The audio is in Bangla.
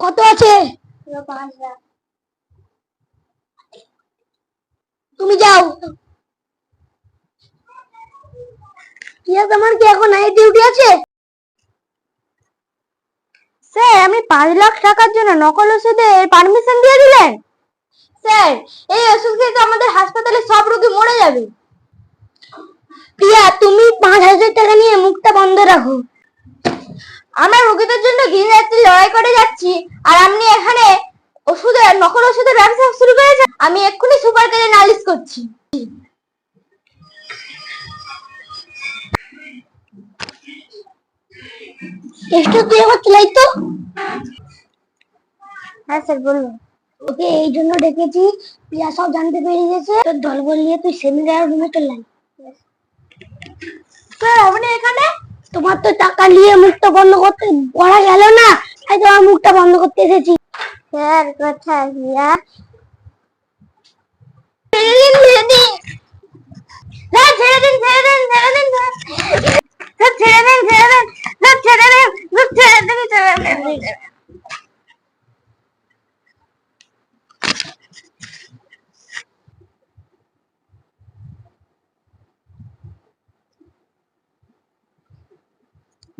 কত আছে? তুমি যাও। তোমার? কি এখন নাইট ডিউটি আছে? স্যার আপনি পাঁচ লাখ টাকার জন্য নকল ওষুধের পারমিশন দিয়ে দিলেন। স্যার এই ওষুধ খেয়ে তো আমাদের হাসপাতালে সব রোগী মরে যাবে। প্রিয়া তুমি পাঁচ হাজার টাকা নিয়ে মুখটা বন্ধ রাখো আমরা রোগীদের জন্য দিন লড়াই করে যাচ্ছি, আর আপনি এখানে ওষুধের নকল ওষুধের ব্যবসা শুরু করেছেন? আমি এক্ষুনি সুপার কাজে নালিশ করছি। একটু তুই আমার চলাই তো। হ্যাঁ স্যার, বলুন। ওকে, এই জন্য ডেকেছি। প্রিয়া সব জানতে পেরে গেছে। তোর দলবল নিয়ে তুই সেমিনার রুমে চললাই স্যার, আপনি এখানে? তোমার তো টাকা নিয়ে মুখটা বন্ধ করতে পড়া গেল না তাই তোমার মুখটা বন্ধ করতে এসেছি। স্যার কথা দিন ছেড়ে দিন ছেড়ে দিন ছেড়ে দিন ছেড়ে দিন ছেড়ে দিন।